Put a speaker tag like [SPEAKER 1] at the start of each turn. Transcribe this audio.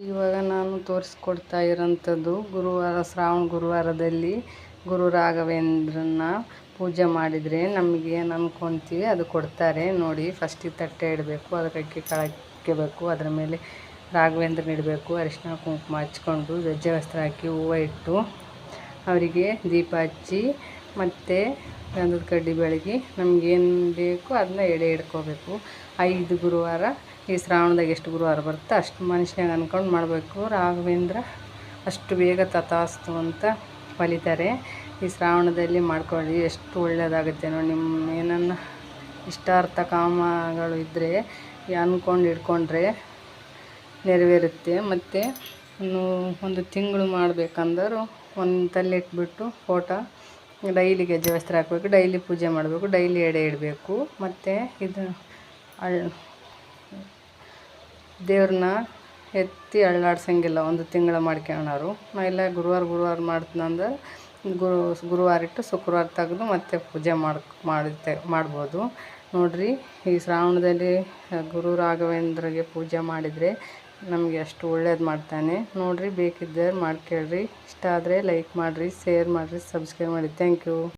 [SPEAKER 1] ಇವಾಗ ನಾನು ತೋರಿಸ್ಕೊಡ್ತಾ ಇರೋಂಥದ್ದು ಗುರುವಾರ, ಶ್ರಾವಣ ಗುರುವಾರದಲ್ಲಿ ಗುರು ರಾಘವೇಂದ್ರನ ಪೂಜೆ ಮಾಡಿದರೆ ನಮಗೆ ಏನು ಅಂದ್ಕೊತೀವಿ ಅದು ಕೊಡ್ತಾರೆ. ನೋಡಿ ಫಸ್ಟಿಗೆ ತಟ್ಟೆ ಇಡಬೇಕು ಅದಕ್ಕೆ ಅಕ್ಕಿ ಕಳಕ್ಕೆಬೇಕು, ಅದರ ಮೇಲೆ ರಾಘವೇಂದ್ರನ ಇಡಬೇಕು ಅರಿಶಿನ ಕುಂಕುಮ ಹಚ್ಕೊಂಡು ಗೆಜ್ಜೆ ವಸ್ತ್ರ ಹಾಕಿ ಹೂವು ಇಟ್ಟು ಅವರಿಗೆ ದೀಪ ಹಚ್ಚಿ ಮತ್ತು ಗಂಧದ ಕಡ್ಡಿ ಬೆಳಗಿ ನಮಗೇನು ಬೇಕು ಅದನ್ನ ಎಡೆ ಇಡ್ಕೋಬೇಕು ಐದು ಗುರುವಾರ ಈ ಶ್ರಾವಣದಾಗ ಎಷ್ಟು ಗುರುವಾರ ಬರುತ್ತೆ? ಅಷ್ಟು ಮನುಷ್ಯನಾಗ ಅಂದ್ಕೊಂಡು ಮಾಡಬೇಕು. ರಾಘವೇಂದ್ರ ಅಷ್ಟು ಬೇಗ ತಥಾಸ್ತು ಅಂತ ಒಲಿತಾರೆ ಈ ಶ್ರಾವಣದಲ್ಲಿ ಮಾಡ್ಕೊಳ್ಳಿ. ಎಷ್ಟು ಒಳ್ಳೆಯದಾಗುತ್ತೆ ನೋಡಿ. ನಿಮ್ಮ ಏನನ್ನ ಇಷ್ಟಾರ್ಥ ಕಾಮಗಳು ಇದ್ದರೆ ಅಂದ್ಕೊಂಡು ಇಟ್ಕೊಂಡ್ರೆ ನೆರವೇರುತ್ತೆ. ಮತ್ತು ಒಂದು ತಿಂಗಳು ಮಾಡಬೇಕಂದರೂ ಒಂದು ತಲೆ ಇಟ್ಬಿಟ್ಟು ಫೋಟೋ, ಡೈಲಿ ಗೆಜ್ಜೆ ವಸ್ತ್ರ ಹಾಕಬೇಕು, ಡೈಲಿ ಪೂಜೆ ಮಾಡಬೇಕು, ಡೈಲಿ ಎಡೆ ಇಡಬೇಕು. ಮತ್ತು ಇದು ದೇವ್ರನ್ನ ಎತ್ತಿ ಅಳ್ಳಾಡ್ಸಂಗಿಲ್ಲ ಒಂದು ತಿಂಗಳು ಮಾಡ್ಕೊಳ್ಳೋರು ನಾ ಇಲ್ಲ ಗುರುವಾರ ಗುರುವಾರ ಮಾಡ್ತೀನಂದ್ರೆ ಗುರು ಗುರುವಾರ ಇಟ್ಟು ಶುಕ್ರವಾರ ತೆಗೆದು ಮತ್ತೆ ಪೂಜೆ ಮಾಡಿ ಮಾಡುತ್ತೆ ಮಾಡ್ಬೋದು. ನೋಡಿರಿ, ಈ ಶ್ರಾವಣದಲ್ಲಿ ಗುರು ರಾಘವೇಂದ್ರಗೆ ಪೂಜೆ ಮಾಡಿದರೆ ನಮಗೆ ಅಷ್ಟು ಒಳ್ಳೇದು ಮಾಡ್ತಾನೆ. ನೋಡಿರಿ, ಬೇಕಿದ್ದರೆ ಮಾಡ್ಕೇಳ್ರಿ. ಇಷ್ಟ ಆದರೆ ಲೈಕ್ ಮಾಡಿರಿ ಶೇರ್ ಮಾಡಿರಿ ಸಬ್ಸ್ಕ್ರೈಬ್ ಮಾಡಿ ಥ್ಯಾಂಕ್ ಯು